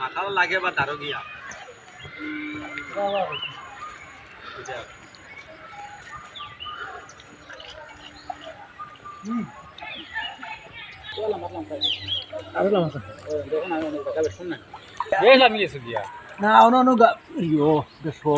মাথাও লাগে বা দারো গিয়া না অন্য অন্য ইয়ো দেখো।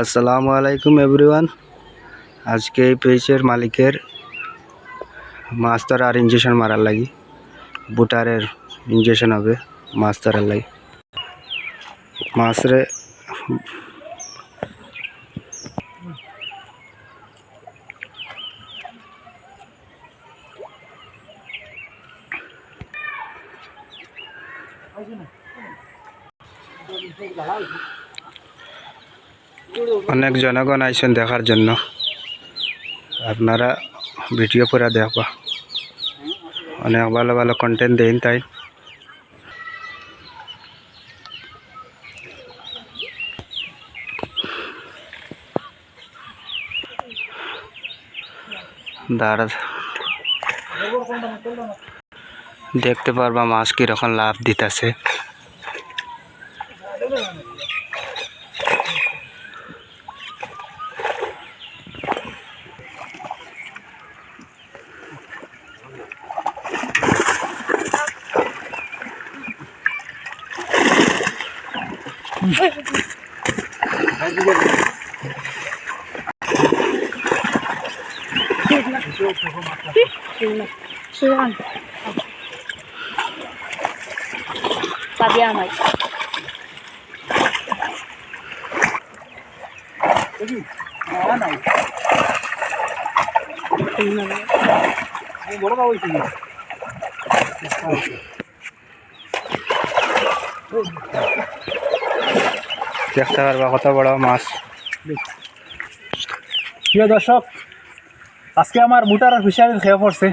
আসসালামু আলাইকুম এভরিওয়ান আজকে এই পেজের মালিকের মাছ আর ইঞ্জেকশন মারার লাগি। বুটারের ইঞ্জেকশন হবে মাছ ধরার লাগি। মাছরে অনেক জনগণ আইসেন দেখার জন্য আপনারা ভিডিও পুরা দেখবা অনেক ভালো ভালো কন্টেন্ট দেন তাই দাঁড়া দেখতে পারবা মাছ কীরকম লাভ দিতেছে। বড় বাবু দেখতে পারবা কত বড় মাছ। প্রিয় দর্শক আজকে আমার বুটার ফিশারি খেয়ে পড়ছে।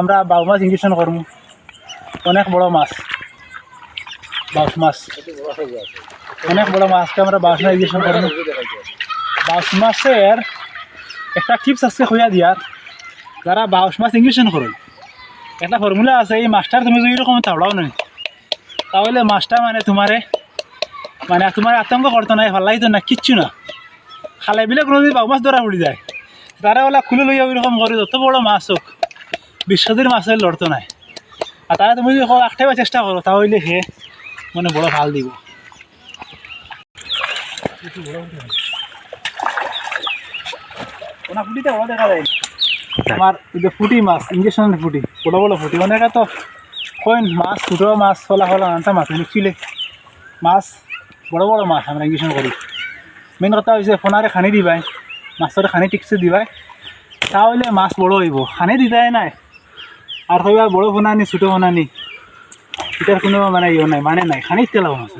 আমরা বাউ মাছ ইঞ্জেকশন করব অনেক বড় মাছ। বাউস মাছ। অনেক বড় মাছ, আজকে আমরা বাউস মাছ ইঞ্জেকশন করব। বাউস মাছের একটা টিপস আছে হইয়া দিয়ার। যারা বাউস মাছ ইঞ্জেকশন করো, একটা ফর্মুলা আছে, এই মাছটার তুমি যদি এরকম তাওড়াও নয় তাহলে মাছটা মানে তোমারে মানে তোমার আতঙ্ক করতো না ভালো তো না, কিচ্ছু না। খালাই বিলে কোনো যদি বাবু মাছ ধরা পড়ি যায়। তারা ওলা খুলে লইয়া ওইরকম করে, যত বড় মাছ হোক বিশ্বদের মাছের লড়তো নাই। আর তারা তুমি যদি আটটাইবার চেষ্টা করো, তাহলে সে মানে বড় ভালো দিব। ওনা ফুটিতে বড় দেখা যায়। আমার যে ফুটি মাছ ইঞ্জেকশনের ফুটি বড় বড় ফুটি। অনেকে তো কইন মাছ ছোটো মাছ ফলা ফলা আনতা মাছ নিচ্ছিলে মাছ বড় বড় মাছ আমরা ইঞ্জেকশন করি। মেন কথা হৈছে ফোনারে খানি দিবাই মাছরে খানি টিকছে দিবাই। তাহলে মাছ বড় হইব। খানি দিতাই নাই। আর কইবা বড় ফোনা নি ছোটো ফোনা নি এটার কোনো মানে ইয়ে নাই মানে নাই খানি তেলাও মাছ